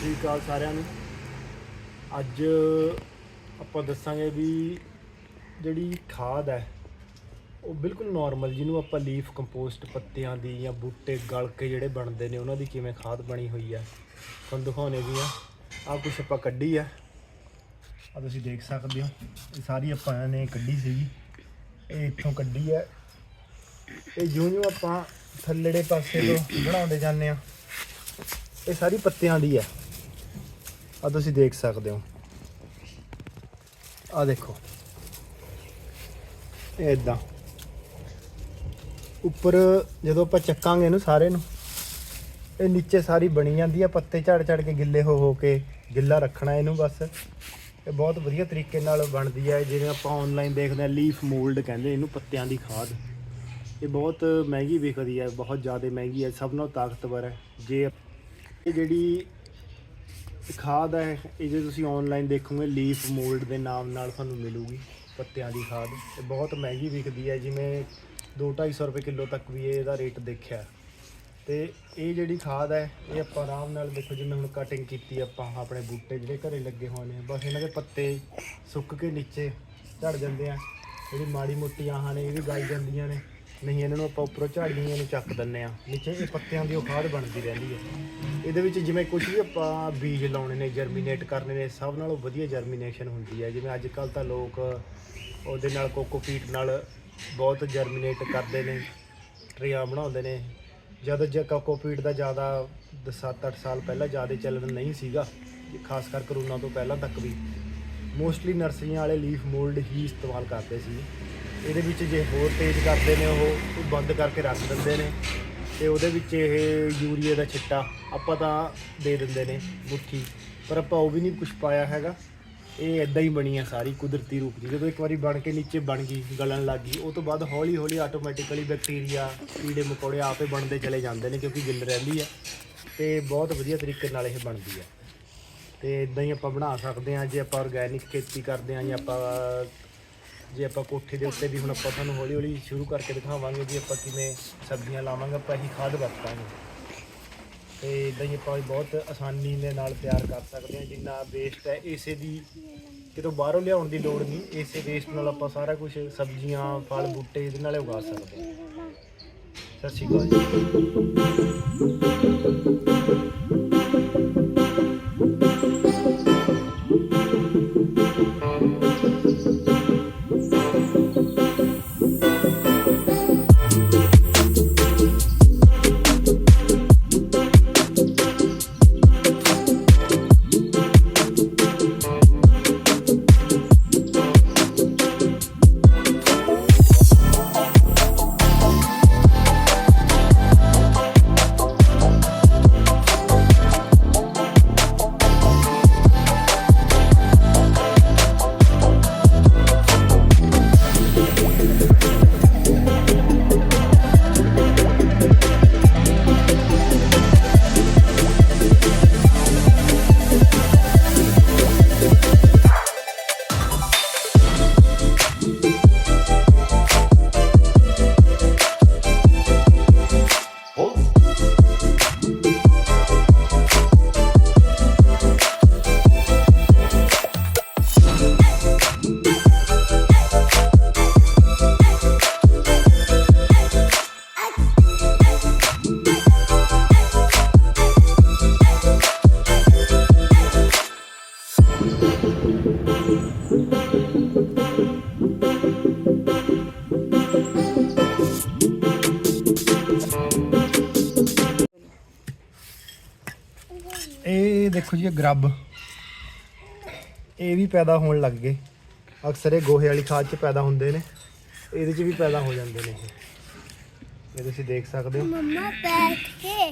ਸ੍ਰੀ ਅਕਾਲ ਸਾਰਿਆਂ ਨੂੰ। ਅੱਜ ਆਪਾਂ ਦੱਸਾਂਗੇ ਵੀ ਜਿਹੜੀ ਖਾਦ ਹੈ, ਉਹ ਬਿਲਕੁਲ ਨਾਰਮਲ ਜਿਹਨੂੰ ਆਪਾਂ ਲੀਫ ਕੰਪੋਸਟ ਪੱਤਿਆਂ ਦੀ ਜਾਂ ਬੂਟੇ ਗਲ ਕੇ ਜਿਹੜੇ ਬਣਦੇ ਨੇ, ਉਹਨਾਂ ਦੀ ਕਿਵੇਂ ਖਾਦ ਬਣੀ ਹੋਈ ਹੈ, ਤੁਹਾਨੂੰ ਦਿਖਾਉਣੇ ਵੀ ਆ। ਆ ਕੁਛ ਆਪਾਂ ਕੱਢੀ ਆ। ਆ ਤੁਸੀਂ ਦੇਖ ਸਕਦੇ ਹੋ, ਇਹ ਸਾਰੀ ਆਪਾਂ ਨੇ ਕੱਢੀ ਸੀਗੀ। ਇਹ ਇੱਥੋਂ ਕੱਢੀ ਹੈ। ਇਹ ਜਿਉਂ ਜਿਉਂ ਆਪਾਂ ਥੱਲੜੇ ਪਾਸੇ ਤੋਂ ਬਣਾਉਂਦੇ ਜਾਂਦੇ ਆ ਇਹ ਸਾਰੀ ਪੱਤਿਆਂ ਦੀ ਹੈ। ਆ ਤੁਸੀਂ ਦੇਖ ਸਕਦੇ ਹੋ। ਆ ਦੇਖੋ। ਇਹ ਇਦਾਂ ਉੱਪਰ ਜਦੋਂ ਆਪਾਂ ਚੱਕਾਂਗੇ ਇਹਨੂੰ ਸਾਰੇ ਨੂੰ, ਇਹ ਨੀਚੇ ਸਾਰੀ ਬਣੀ ਜਾਂਦੀ ਆ, ਪੱਤੇ ਝੜ ਝੜ ਕੇ ਗਿੱਲੇ ਹੋ ਹੋ ਕੇ ਗਿੱਲਾ ਰੱਖਣਾ ਇਹਨੂੰ ਬਸ। ਇਹ ਬਹੁਤ ਵਧੀਆ ਤਰੀਕੇ ਨਾਲ ਬਣਦੀ ਹੈ ਜਿਵੇਂ ਆਪਾਂ ਆਨਲਾਈਨ ਦੇਖਦੇ ਆ ਲੀਫ ਮੋਲਡ ਕਹਿੰਦੇ ਇਹਨੂੰ, ਪੱਤਿਆਂ ਦੀ ਖਾਦ। ਇਹ ਬਹੁਤ ਮਹਿੰਗੀ ਵਿਕਦੀ ਹੈ ਬਹੁਤ ਜ਼ਿਆਦਾ ਮਹਿੰਗੀ ਹੈ ਸਭ ਨਾਲੋਂ ਤਾਕਤਵਰ ਹੈ ਜੇ ਇਹ ਜਿਹੜੀ ਖਾਦ ਹੈ, ਇਹ ਜੇ ਤੁਸੀਂ ਆਨਲਾਈਨ ਦੇਖੋਗੇ ਲੀਫ ਮੋਲਡ ਦੇ ਨਾਮ ਨਾਲ ਤੁਹਾਨੂੰ ਮਿਲੂਗੀ ਪੱਤਿਆਂ ਦੀ ਖਾਦ। ਇਹ ਬਹੁਤ ਮਹਿੰਗੀ ਵਿਕਦੀ ਹੈ, ਜਿਵੇਂ 2-250 ਰੁਪਏ ਕਿਲੋ ਤੱਕ ਵੀ ਇਹਦਾ ਰੇਟ ਦੇਖਿਆ। ਤੇ ਇਹ ਜਿਹੜੀ ਖਾਦ ਹੈ, ਇਹ ਆਪਾਂ ਆਰਾਮ ਨਾਲ ਦੇਖੋ, ਜਿਵੇਂ ਹੁਣ ਕਟਿੰਗ ਕੀਤੀ ਆਪਾਂ, ਆਪਣੇ ਬੂਟੇ ਜਿਹੜੇ ਘਰੇ ਲੱਗੇ ਹੋਏ ਨੇ ਬਸ ਇਹਨਾਂ ਦੇ ਪੱਤੇ ਸੁੱਕ ਕੇ ਨੀਚੇ ਝੜ ਜਾਂਦੇ ਆ। ਜਿਹੜੀ ਮਾੜੀ ਮੋਟੀ ਆਹਾਂ ਨੇ, ਇਹ ਵੀ ਗਲ ਜਾਂਦੀਆਂ ਨੇ। ਨਹੀਂ, ਇਹਨਾਂ ਨੂੰ ਆਪਾਂ ਉੱਪਰੋਂ ਝਾੜੀਆਂ ਨੂੰ ਚੱਕ ਦਿੰਨੇ ਆ ਨੀਚੇ ਇਹ ਪੱਤਿਆਂ ਦੀ ਉਹ ਖਾਦ ਬਣਦੀ ਰਹਿੰਦੀ ਹੈ। ਇਹਦੇ ਵਿੱਚ ਜਿਵੇਂ ਕੁਝ ਵੀ ਆਪਾਂ ਬੀਜ ਲਾਉਣੇ ਨੇ ਜਰਮੀਨੇਟ ਕਰਨੇ ਨੇ, ਸਭ ਨਾਲੋਂ ਵਧੀਆ ਜਰਮੀਨੇਸ਼ਨ ਹੁੰਦੀ ਹੈ। ਜਿਵੇਂ ਅੱਜ ਕੱਲ ਤਾਂ ਲੋਕ ਉਹਦੇ ਨਾਲ ਕੋਕੋਪੀਟ ਨਾਲ ਬਹੁਤ ਜਰਮੀਨੇਟ ਕਰਦੇ ਨੇ, ਟਰੀਆਂ ਬਣਾਉਂਦੇ ਨੇ। ਜਦ ਜੇ ਕੋਕੋਪੀਟ ਦਾ ਜ਼ਿਆਦਾ 7-8 ਸਾਲ ਪਹਿਲਾਂ ਜ਼ਿਆਦਾ ਚੱਲਣ ਨਹੀਂ ਸੀਗਾ, ਖਾਸ ਕਰ ਕਰੋਨਾ ਤੋਂ ਪਹਿਲਾਂ ਤੱਕ ਵੀ ਮੋਸਟਲੀ ਨਰਸਰੀਆਂ ਵਾਲੇ ਲੀਫ ਮੋਲਡ ਹੀ ਇਸਤੇਮਾਲ ਕਰਦੇ ਸੀ। ਇਹਦੇ ਵਿੱਚ ਜੇ ਹੋਰ ਤੇਜ਼ ਕਰਦੇ ਨੇ ਉਹ ਉਹ ਬੰਦ ਕਰਕੇ ਰੱਖ ਦਿੰਦੇ ਨੇ। ਤੇ ਉਹਦੇ ਵਿੱਚ ਇਹ ਯੂਰੀਆ ਦਾ ਛਿੱਟਾ ਆਪਾਂ ਤਾਂ ਦੇ ਦਿੰਦੇ ਨੇ ਮੁੱਠੀ। ਪਰ ਆਪਾਂ ਉਹ ਵੀ ਨਹੀਂ ਕੁਝ ਪਾਇਆ ਹੈਗਾ। ਇਹ ਇਦਾਂ ਹੀ ਬਣੀ ਆ ਸਾਰੀ ਕੁਦਰਤੀ ਰੂਪ ਦੀ। ਜਦੋਂ ਇੱਕ ਵਾਰੀ ਬਣ ਕੇ ਨੀਚੇ ਬਣ ਗਈ, ਗਲਣ ਲੱਗ ਗਈ, ਉਹ ਤੋਂ ਬਾਅਦ ਹੌਲੀ ਹੌਲੀ ਆਟੋਮੈਟਿਕਲੀ ਬੈਕਟੀਰੀਆ ਕੀੜੇ ਮਕੌੜੇ ਆਪੇ ਬਣਦੇ ਚਲੇ ਜਾਂਦੇ ਨੇ ਕਿਉਂਕਿ ਗਿੱਲ ਰਹਿੰਦੀ ਆ। ਤੇ ਬਹੁਤ ਵਧੀਆ ਤਰੀਕੇ ਨਾਲ ਇਹ ਬਣਦੀ ਆ। ਤੇ ਇਦਾਂ ਹੀ ਆਪਾਂ ਬਣਾ ਸਕਦੇ ਹਾਂ ਜੇ ਆਪਾਂ ਆਰਗੈਨਿਕ ਖੇਤੀ ਕਰਦੇ ਹਾਂ ਜਾਂ ਆਪਾਂ ਜੇ ਆਪਾਂ ਕੋਠੇ ਦੇ ਉੱਤੇ ਵੀ ਹੁਣ ਆਪਾਂ ਤੁਹਾਨੂੰ ਹੌਲੀ ਹੌਲੀ ਸ਼ੁਰੂ ਕਰਕੇ ਦਿਖਾਵਾਂਗੇ ਵੀ ਆਪਾਂ ਕਿਵੇਂ ਸਬਜ਼ੀਆਂ ਲਾਵਾਂਗੇ, ਆਪਾਂ ਇਹੀ ਖਾਦ ਵਰਤਾਂਗੇ। ਤੇ ਇਦਾਂ ਹੀ ਆਪਾਂ ਬਹੁਤ ਆਸਾਨੀ ਦੇ ਨਾਲ ਤਿਆਰ ਕਰ ਸਕਦੇ ਹਾਂ, ਜਿੰਨਾ ਵੇਸਟ ਹੈ, ਇਸੇ ਦੀ ਕਿਤੋਂ ਬਾਹਰੋਂ ਲਿਆਉਣ ਦੀ ਲੋੜ ਨਹੀਂ, ਇਸੇ ਵੇਸਟ ਨਾਲ ਆਪਾਂ ਸਾਰਾ ਕੁਝ ਸਬਜ਼ੀਆਂ, ਫਲ, ਬੂਟੇ ਇਹਦੇ ਨਾਲ ਉਗਾ ਸਕਦੇ ਹਾਂ। ਸਤਿ ਸ਼੍ਰੀ ਅਕਾਲ ਜੀ। ਇਹ ਦੇਖੋ ਜੀ ਇਹ ਗਰੱਬ। ਇਹ ਵੀ ਪੈਦਾ ਹੋਣ ਲੱਗ ਗਏ। ਅਕਸਰ ਇਹ ਗੋਹੇ ਵਾਲੀ ਖਾਦ 'ਚ ਪੈਦਾ ਹੁੰਦੇ ਨੇ। ਇਹਦੇ 'ਚ ਵੀ ਪੈਦਾ ਹੋ ਜਾਂਦੇ ਨੇ ਇਹ। ਤੁਸੀਂ ਦੇਖ ਸਕਦੇ ਹੋ। ਮੰਮਾ ਬੈਠ ਕੇ।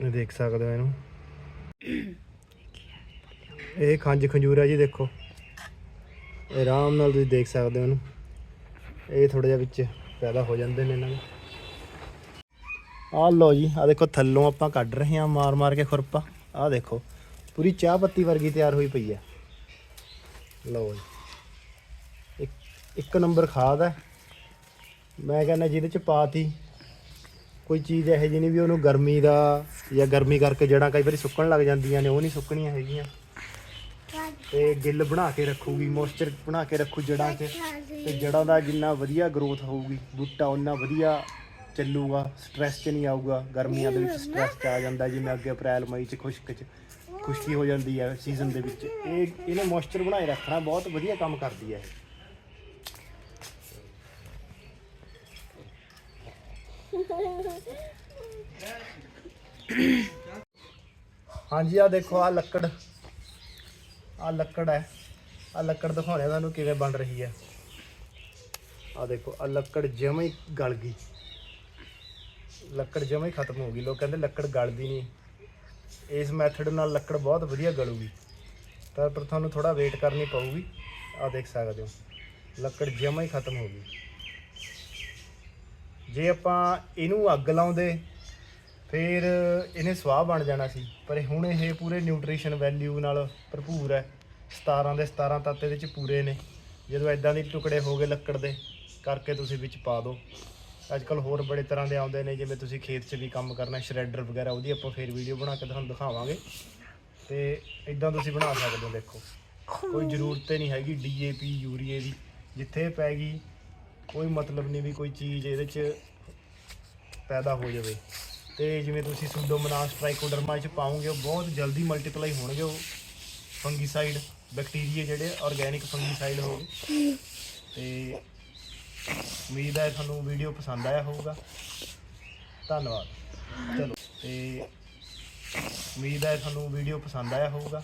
ਇਹ ਦੇਖ ਸਕਦੇ ਹੋ ਇਹਨੂੰ। ਇਹ ਖੰਜ ਖੰਜੂਰ ਹੈ ਜੀ ਦੇਖੋ। ਆਰਾਮ ਨਾਲ ਤੁਸੀਂ ਦੇਖ ਸਕਦੇ ਹੋ ਇਹਨੂੰ। ਇਹ ਥੋੜਾ ਜਿਹਾ ਵਿੱਚ ਪੈਦਾ ਹੋ ਜਾਂਦੇ ਨੇ ਇਹਨਾਂ ਨੂੰ। ਆਹ ਲਓ ਜੀ, ਆਹ ਦੇਖੋ ਥੱਲੋਂ ਆਪਾਂ ਕੱਢ ਰਹੇ ਹਾਂ ਮਾਰ ਮਾਰ ਕੇ ਖੁਰਪਾ। ਆਹ ਦੇਖੋ, ਪੂਰੀ ਚਾਹ ਪੱਤੀ ਵਰਗੀ ਤਿਆਰ ਹੋਈ ਪਈ ਹੈ ਲਓ ਜੀ, ਇੱਕ ਇੱਕ ਨੰਬਰ ਖਾਦ ਹੈ ਮੈਂ ਕਹਿੰਦਾ ਜਿਹਦੇ ਚ ਪਾਤੀ, ਕੋਈ ਚੀਜ਼ ਇਹੋ ਜਿਹੀ ਨਹੀਂ ਵੀ ਉਹਨੂੰ ਗਰਮੀ ਦਾ ਜਾਂ ਗਰਮੀ ਕਰਕੇ ਜੜਾਂ ਕਈ ਵਾਰੀ ਸੁੱਕਣ ਲੱਗ ਜਾਂਦੀਆਂ ਨੇ, ਉਹ ਨਹੀਂ ਸੁੱਕਣੀਆਂ ਹੈਗੀਆਂ। ਤੇ ਗਿੱਲ ਬਣਾ ਕੇ ਰੱਖੂਗੀ, ਮੋਇਸਚਰ ਬਣਾ ਕੇ ਰੱਖੂ ਜੜਾਂ 'ਚ, ਤੇ ਜੜਾਂ ਦਾ ਜਿੰਨਾ ਵਧੀਆ ਗਰੋਥ ਹੋਊਗੀ, ਬੂਟਾ ਉਹਨਾਂ ਵਧੀਆ ਚੱਲੂਗਾ ਸਟ੍ਰੈਸ 'ਚ ਨਹੀਂ ਆਊਗਾ, ਗਰਮੀਆਂ ਦੇ ਵਿੱਚ ਸਟ੍ਰੈਸ 'ਚ ਆ ਜਾਂਦਾ ਜਿਵੇਂ ਅੱਗੇ ਅਪ੍ਰੈਲ, ਮਈ 'ਚ ਖੁਸ਼ਕ 'ਚ, ਖੁਸ਼ਕੀ ਹੋ ਜਾਂਦੀ ਹੈ ਸੀਜ਼ਨ ਦੇ ਵਿੱਚ। ਇਹ, ਇਹਨੇ ਮੋਇਸਚਰ ਬਣਾਏ ਰੱਖਣਾ, ਬਹੁਤ ਵਧੀਆ ਕੰਮ ਕਰਦੀ ਹੈ ਇਹ। ਹਾਂਜੀ ਆ ਦੇਖੋ ਆ ਲੱਕੜ। ਆ ਲੱਕੜ ਹੈ। ਆ ਲੱਕੜ ਦਿਖਾਉਣੇ ਤੁਹਾਨੂੰ ਕਿਵੇਂ ਬਣ ਰਹੀ ਹੈ ਆ ਦੇਖੋ ਆ ਲੱਕੜ ਜਿਵੇਂ ਹੀ ਗਲ ਗਈ। ਲੱਕੜ ਜਮਾ ਹੀ ਖਤਮ ਹੋ ਗਈ। ਲੋਕ ਕਹਿੰਦੇ ਲੱਕੜ ਗਲਦੀ ਨਹੀਂ। ਇਸ ਮੈਥਡ ਨਾਲ ਲੱਕੜ ਬਹੁਤ ਵਧੀਆ ਗਲੂਗੀ। ਤਾਂ ਪਰ ਤੁਹਾਨੂੰ ਥੋੜਾ ਵੇਟ ਕਰਨੀ ਪਊਗੀ। ਆ ਦੇਖ ਸਕਦੇ ਹੋ। ਲੱਕੜ ਜਮਾ ਹੀ ਖਤਮ ਹੋ ਗਈ। ਜੇ ਆਪਾਂ ਇਹਨੂੰ ਅੱਗ ਲਾਉਂਦੇ, ਫਿਰ ਇਹਨੇ ਸਵਾਹ ਬਣ ਜਾਣਾ ਸੀ। ਪਰ ਹੁਣ ਇਹ ਪੂਰੇ ਨਿਊਟ੍ਰੀਸ਼ਨ ਵੈਲਿਊ ਨਾਲ ਭਰਪੂਰ ਹੈ। 17 ਦੇ 17 ਤੱਤ ਇਹਦੇ ਵਿੱਚ ਪੂਰੇ ਨੇ। ਜਦੋਂ ਐਦਾਂ ਦੇ ਟੁਕੜੇ ਹੋ ਗਏ ਲੱਕੜ ਦੇ, ਕਰਕੇ ਤੁਸੀਂ ਵਿੱਚ ਪਾ ਦਿਓ। ਅੱਜ ਕੱਲ ਹੋਰ ਬੜੇ ਤਰ੍ਹਾਂ ਦੇ ਆਉਂਦੇ ਨੇ, ਜਿਵੇਂ ਤੁਸੀਂ ਖੇਤ 'ਚ ਵੀ ਕੰਮ ਕਰਨਾ, ਸ਼ਰੈਡਰ ਵਗੈਰਾ, ਉਹਦੀ ਆਪਾਂ ਫੇਰ ਵੀਡੀਓ ਬਣਾ ਕੇ ਤੁਹਾਨੂੰ ਦਿਖਾਵਾਂਗੇ। ਤੇ ਇਦਾਂ ਤੁਸੀਂ ਬਣਾ ਸਕਦੇ ਹੋ, ਦੇਖੋ। ਕੋਈ ਜ਼ਰੂਰਤ ਨਹੀਂ ਹੈਗੀ ਡੀਏਪੀ ਯੂਰੀਏ ਦੀ, ਜਿੱਥੇ ਪੈ ਗਈ, ਕੋਈ ਮਤਲਬ ਨਹੀਂ ਵੀ ਕੋਈ ਚੀਜ਼ ਇਹਦੇ 'ਚ ਪੈਦਾ ਹੋ ਜਾਵੇ। ਤੇ ਜਿਵੇਂ ਤੁਸੀਂ ਸੂਡੋਮੋਨਾਸ ਟ੍ਰਾਈਕੋਡਰਮਾ ਚ ਪਾਉਂਗੇ ਉਹ ਬਹੁਤ ਜਲਦੀ ਮਲਟੀਪਲਾਈ ਹੋਣਗੇ, ਉਹ ਫੰਗੀਸਾਈਡ ਬੈਕਟੀਰੀਆ ਜਿਹੜੇ ਆਰਗੇਨਿਕ ਫੰਗੀਸਾਈਡ ਹੋਗੇ ਤੇ ਉਮੀਦ ਹੈ ਤੁਹਾਨੂੰ ਵੀਡੀਓ ਪਸੰਦ ਆਇਆ ਹੋਊਗਾ। ਧੰਨਵਾਦ। ਚਲੋ, ਤੇ ਉਮੀਦ ਹੈ ਤੁਹਾਨੂੰ ਵੀਡੀਓ ਪਸੰਦ ਆਇਆ ਹੋਊਗਾ।